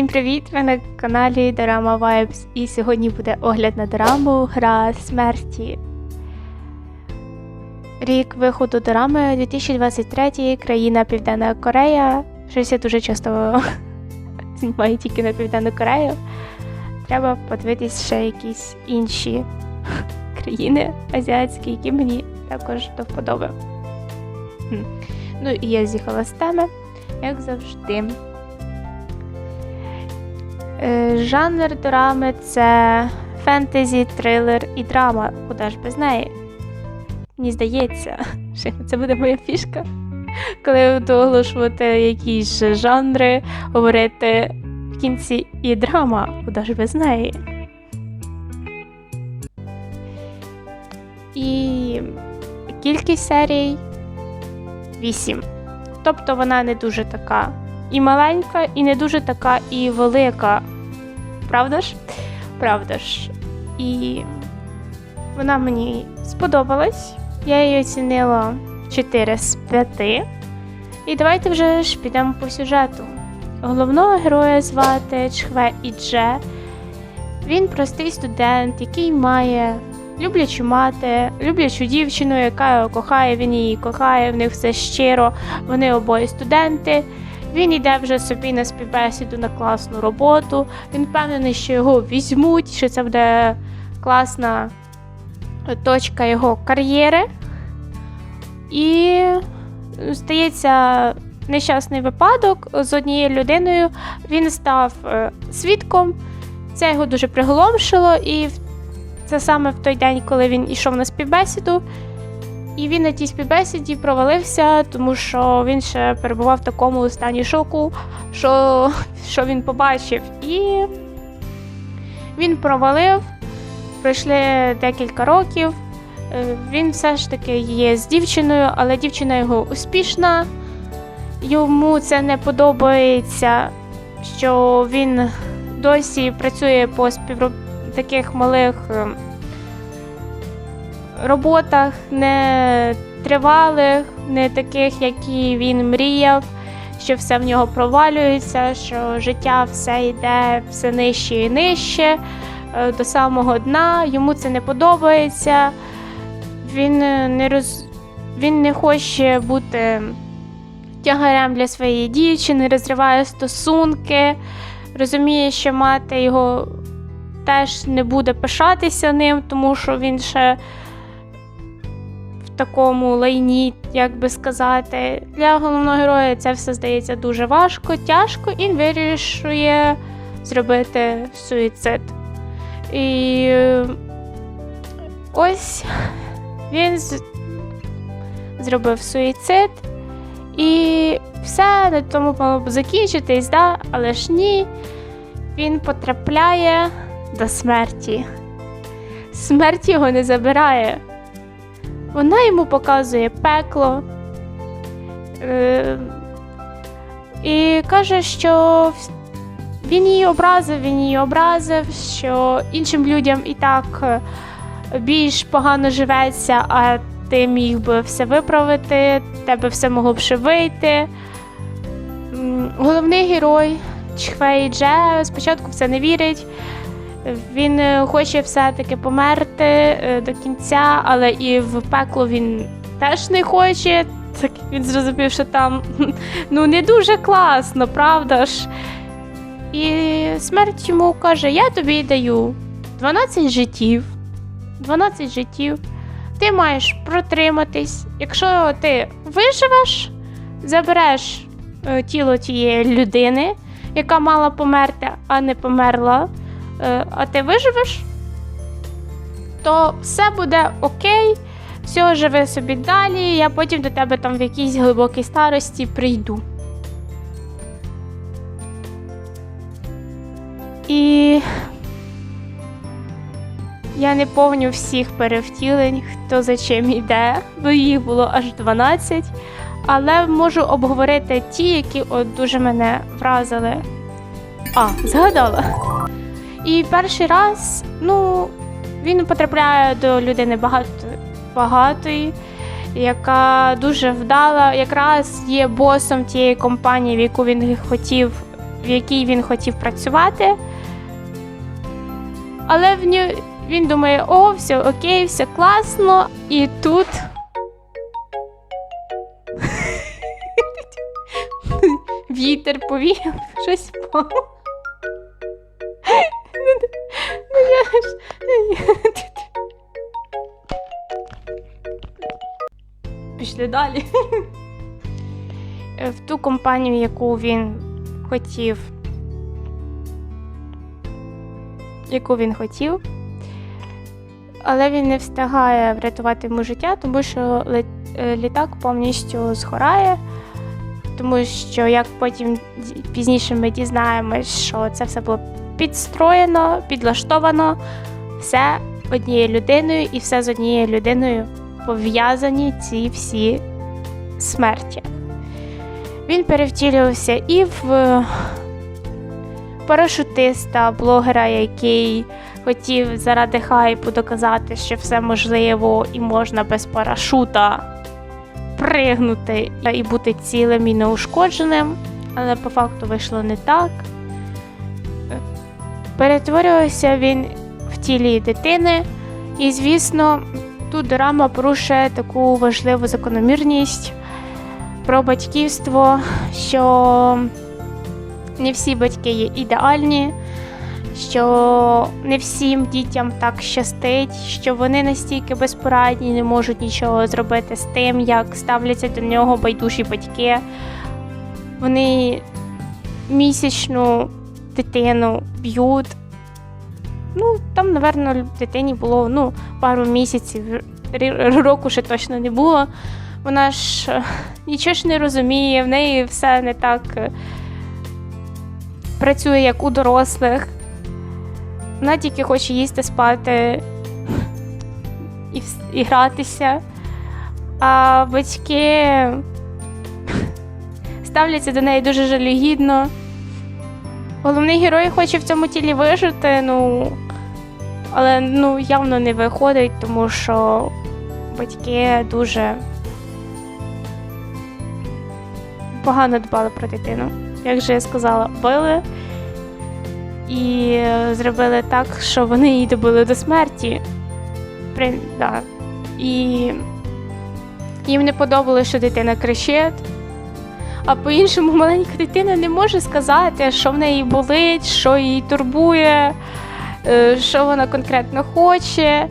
Всім привіт! Ви на каналі Дорама Vibes і сьогодні буде огляд на дораму Гра смерті. Рік виходу дорами 2023, країна Південна Корея. Щось я дуже часто знімаю тільки на Південну Корею. Треба подивитись ще якісь інші країни азіатські, які мені також до вподоби. Ну і я з'їхала з теми, як завжди. Е, Жанр драми це фентезі, трилер і драма. Куди ж без неї? Мені здається, що це буде моя фішка. Коли буду оголошувати якісь жанри, говорити в кінці і драма, куди ж без неї. І кількість серій 8. Тобто вона не дуже така і маленька, і не дуже така і велика. Правда ж? Правда ж. І вона мені сподобалась. Я її оцінила 4 з 5. І давайте вже ж підемо по сюжету. Головного героя звати Чхве Ідже. Він простий студент, який має люблячу мати, люблячу дівчину, яка його кохає, він її кохає, в них все щиро, вони обоє студенти. Він йде вже собі на співбесіду на класну роботу. Він впевнений, що його візьмуть, що це буде класна точка його кар'єри. І стається нещасний випадок з однією людиною. Він став е, свідком. Це його дуже приголомшило, і це саме в той день, коли він йшов на співбесіду. І він на тій співбесіді провалився, тому що він ще перебував в такому стані шоку, що, що він побачив. І він провалив, пройшли декілька років. Е, Він все ж таки є з дівчиною, але дівчина його успішна. Йому це не подобається, що він досі працює по співроб... таких малих. Роботах, не тривалих, не таких, які він мріяв, що все в нього провалюється, що життя все йде все нижче і нижче е, до самого дна. Йому це не подобається. Він е, не роз... він не хоче бути тягарем для своєї дівчини, розриває стосунки, розуміє, що мати його теж не буде пишатися ним, тому що він ще такому лайні, як би сказати. Для головного героя це все здається дуже важко, тяжко, і він вирішує зробити суїцид. І е, ось він зробив суїцид, і все на тому мало б закінчитись, да? але ж ні. Він потрапляє до смерті. Смерть його не забирає. Вона йому показує пекло е, і каже, що він її образив, він її образив, що іншим людям і так е, більш погано живеться, а ти міг би все виправити, тебе все могло б ще вийти. Головний герой Чхвей Дже спочатку в це не вірить. Він е, хоче все-таки померти е, до кінця, але і в пекло він теж не хоче. Так він зрозумів, що там ну не дуже класно, правда ж? І смерть йому каже: Я тобі даю 12 життів. 12 життів. Ти маєш протриматись. Якщо ти виживеш, забереш е, тіло тієї людини, яка мала померти, а не померла а ти виживеш, то все буде окей, все живи собі далі, я потім до тебе там в якійсь глибокій старості прийду. І я не помню всіх перевтілень, хто за чим йде, бо їх було аж 12. Але можу обговорити ті, які от дуже мене вразили. А, згадала. І перший раз, ну, він потрапляє до людини багато, багатої, яка дуже вдала, якраз є босом тієї компанії, в яку він хотів в якій він хотів працювати. Але в ню... він думає, о, все окей, все класно. І тут. Вітер повіяв, щось. Пішли далі. В ту компанію, яку він хотів. Яку він хотів. Але він не встигає врятувати йому життя, тому що е, літак повністю згорає. Тому що, як потім пізніше ми дізнаємось, що це все було підстроєно, підлаштовано, все однією людиною, і все з однією людиною пов'язані ці всі смерті. Він перевтілювався і в парашутиста, блогера, який хотів заради хайпу доказати, що все можливо і можна без парашута пригнути і бути цілим і неушкодженим, але по факту вийшло не так. Перетворювався він в тілі дитини, і, звісно, тут драма порушує таку важливу закономірність про батьківство, що не всі батьки є ідеальні, що не всім дітям так щастить, що вони настільки безпорадні, не можуть нічого зробити з тим, як ставляться до нього байдужі батьки. Вони місячну дитину б'ють. Ну, там, напевно, дитині було ну, пару місяців, року ще точно не було. Вона ж е, нічого ж не розуміє, в неї все не так е, працює, як у дорослих. Вона тільки хоче їсти, спати і, і гратися. А батьки ставляться до неї дуже жалюгідно. Головний герой хоче в цьому тілі вижити, ну, але ну, явно не виходить, тому що батьки дуже погано дбали про дитину. Як же я сказала, били і зробили так, що вони її добили до смерті. При, да. І їм не подобалося, що дитина кричить. А по-іншому маленька дитина не може сказати, що в неї болить, що її турбує, е, що вона конкретно хоче.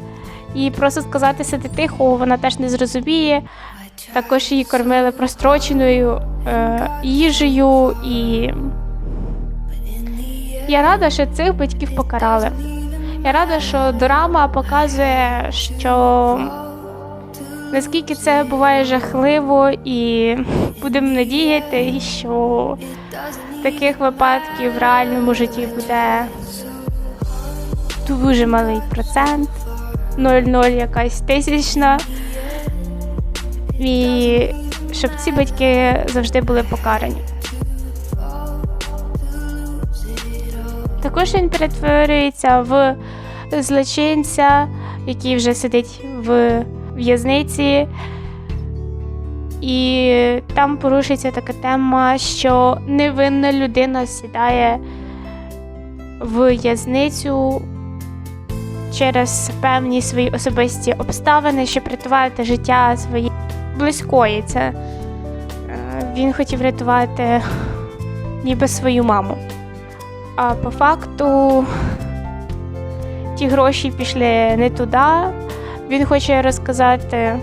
І просто сказати сиди тихо, вона теж не зрозуміє. Також її кормили простроченою е, їжею, і я рада, що цих батьків покарали. Я рада, що драма показує, що наскільки це буває жахливо, і будемо надіяти, що таких випадків в реальному житті буде дуже малий процент, 0,0 якась тисячна. І щоб ці батьки завжди були покарані. Також він перетворюється в злочинця, який вже сидить в в'язниці. І там порушується така тема, що невинна людина сідає в в'язницю через певні свої особисті обставини, щоб рятувати життя своєї близької. Це е, він хотів рятувати ніби свою маму. А по факту ті гроші пішли не туди. Він хоче розказати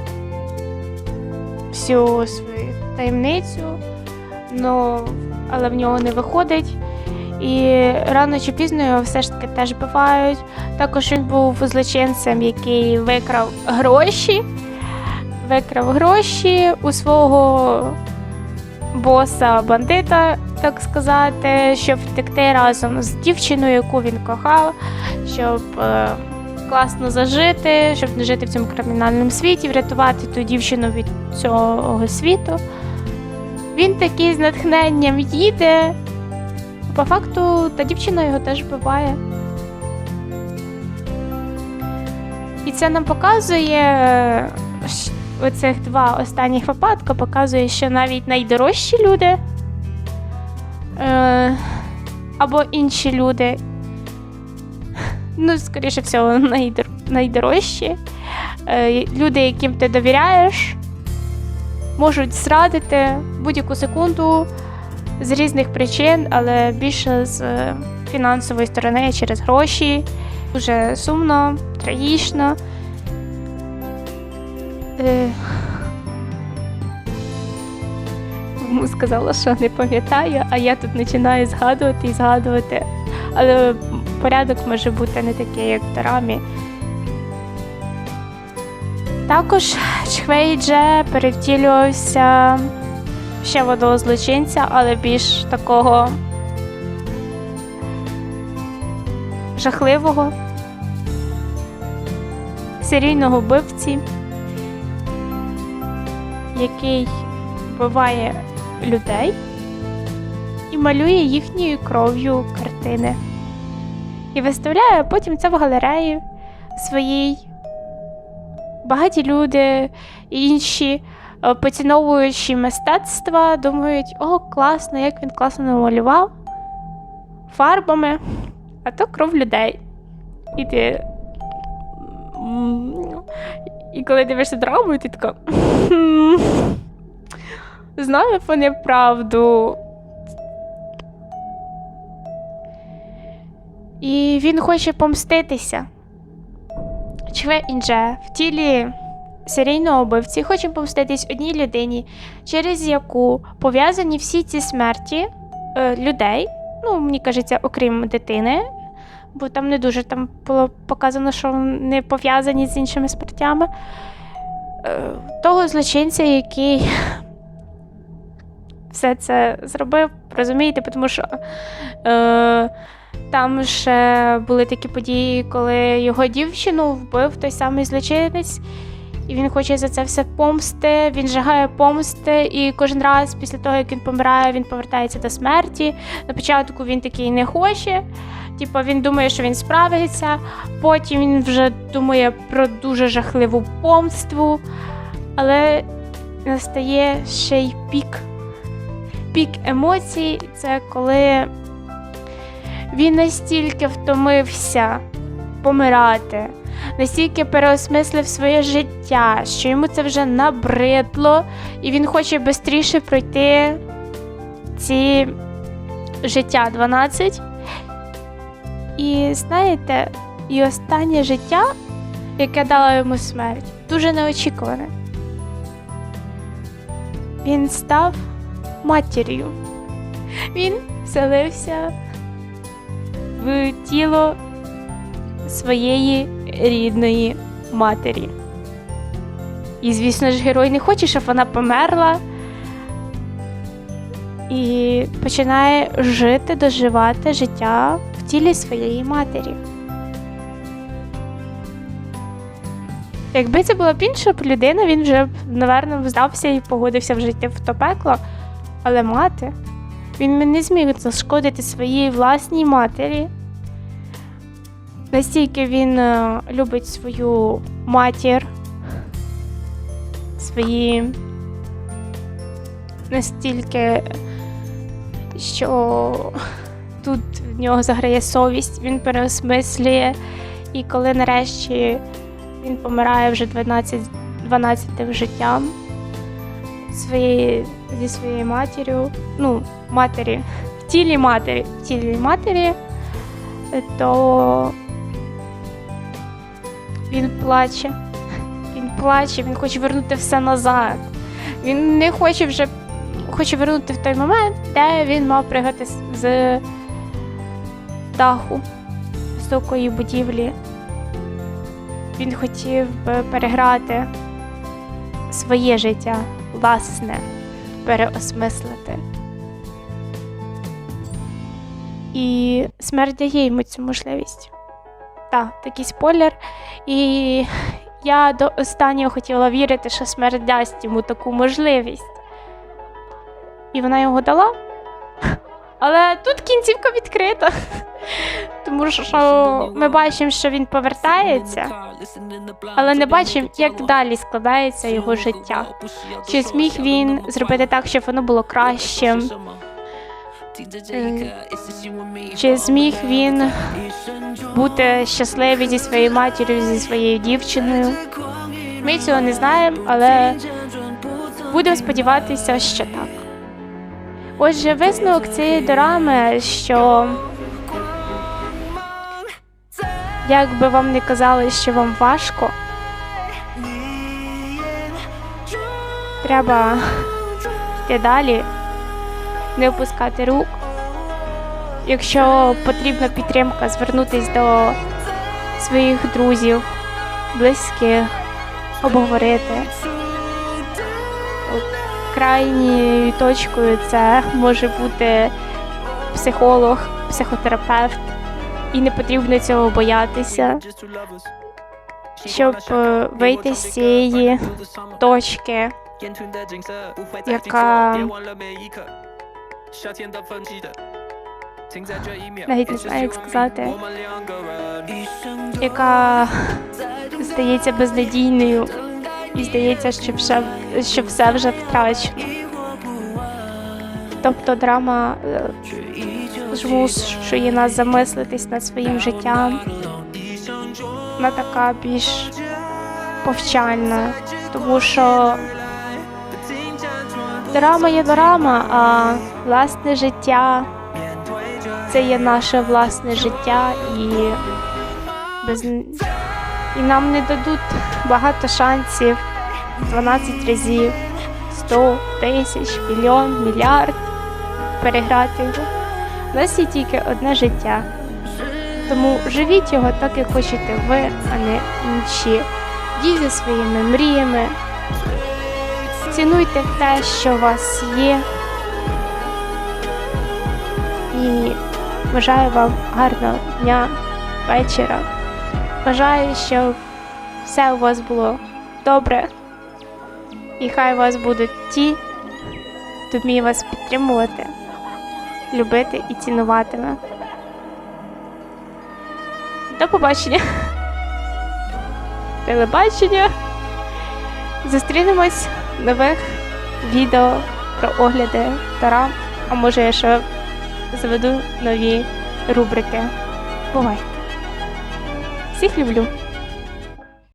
всю свою таємницю, но, але в нього не виходить. І рано чи пізно його все ж таки теж бивають. Також він був злочинцем, який викрав гроші, викрав гроші у свого боса бандита, так сказати, щоб втекти разом з дівчиною, яку він кохав, щоб е, класно зажити, щоб не жити в цьому кримінальному світі, врятувати ту дівчину від цього світу. Він такий з натхненням їде. По факту, та дівчина його теж вбиває. І це нам показує е, оцих два останніх випадки, показує, що навіть найдорожчі люди е, або інші люди, ну, скоріше всього, найдор- найдорожчі, е, люди, яким ти довіряєш, можуть зрадити будь-яку секунду з різних причин, але більше з фінансової сторони через гроші. Дуже сумно, трагічно. Е, Йому сказала, що не пам'ятаю, а я тут починаю згадувати і згадувати. Але порядок може бути не такий, як в дорамі. Також Чхвейдже перевтілювався ще в одного злочинця, але більш такого жахливого, серійного вбивці, який вбиває людей і малює їхньою кров'ю картини. І виставляє потім це в галереї своїй. Багаті люди і інші, е, поціновуючи мистецтва, думають, о, класно, як він класно намалював фарбами, а то кров людей. І ти. І коли дивишся драму, ти така. «Хм, Знаю вони правду. І він хоче помститися. Чве Інже в тілі серійного вбивці хоче помститись одній людині, через яку пов'язані всі ці смерті е, людей. Ну, мені кажеться, окрім дитини, бо там не дуже там було показано, що не пов'язані з іншими смертями. Е, того злочинця, який все це зробив, розумієте, тому що е, там ще були такі події, коли його дівчину вбив той самий злочинець, і він хоче за це все помсти. Він жагає помсти, і кожен раз після того, як він помирає, він повертається до смерті. На початку він такий не хоче. Типу, він думає, що він справиться. Потім він вже думає про дуже жахливу помству. Але настає ще й пік. Пік емоцій це коли він настільки втомився помирати, настільки переосмислив своє життя, що йому це вже набридло, і він хоче швидше пройти ці життя 12. І знаєте, і останнє життя, яке дало йому смерть, дуже неочікуване. Він став матір'ю. Він вселився в тіло своєї рідної матері. І, звісно ж, герой не хоче, щоб вона померла. І починає жити, доживати життя в тілі своєї матері. Якби це була б інша людина, він вже напевно, здався і погодився в жити в то пекло. Але мати, він не зміг зашкодити своїй власній матері. Настільки він е, любить свою матір, свої настільки, що тут в нього заграє совість, він переосмислює, і коли нарешті він помирає вже 12, 12 життям своєї, зі своєю матір'ю, ну, матері, в тілі матері, в тілі матері, то він плаче. Він плаче, він хоче вернути все назад. Він не хоче вже хоче вернути в той момент, де він мав пригати з- даху високої будівлі. Він хотів би переграти своє життя, власне, переосмислити. І смерть дає йому цю можливість. Так, такий спойлер. І я до останнього хотіла вірити, що смерть дасть йому таку можливість. І вона його дала. Але тут кінцівка відкрита. Тому що ми бачимо, що він повертається, але не бачимо, як далі складається його життя. Чи зміг він зробити так, щоб воно було кращим? Е, Чи зміг він бути щасливий зі своєю матір'ю, зі своєю дівчиною? Ми цього не знаємо, але будемо сподіватися, що так. Отже, висновок цієї дорами, що як би вам не казали, що вам важко, треба йти далі, не опускати рук. Якщо потрібна підтримка, звернутися до своїх друзів, близьких, обговорити. Крайньою точкою це може бути психолог, психотерапевт, і не потрібно цього боятися, щоб е, вийти з цієї точки, яка навіть не знаю, як сказати, яка здається безнадійною, і здається, що все, що все вже втрачено. Тобто драма е, змушує нас замислитись над своїм життям. Вона така більш повчальна, тому що драма є драма, а власне життя це є наше власне життя і без і нам не дадуть багато шансів 12 разів, 100, тисяч, мільйон, мільярд переграти його. У нас є тільки одне життя. Тому живіть його так, як хочете ви, а не інші. За своїми мріями. Цінуйте те, що у вас є. І бажаю вам гарного дня, вечора. Бажаю, щоб все у вас було добре. І хай у вас будуть ті, хто вміє вас підтримувати, любити і цінуватиме. До побачення. Телебачення. Зустрінемось в нових відео про огляди Тара. А може я ще заведу нові рубрики. Бувайте! Всіх люблю!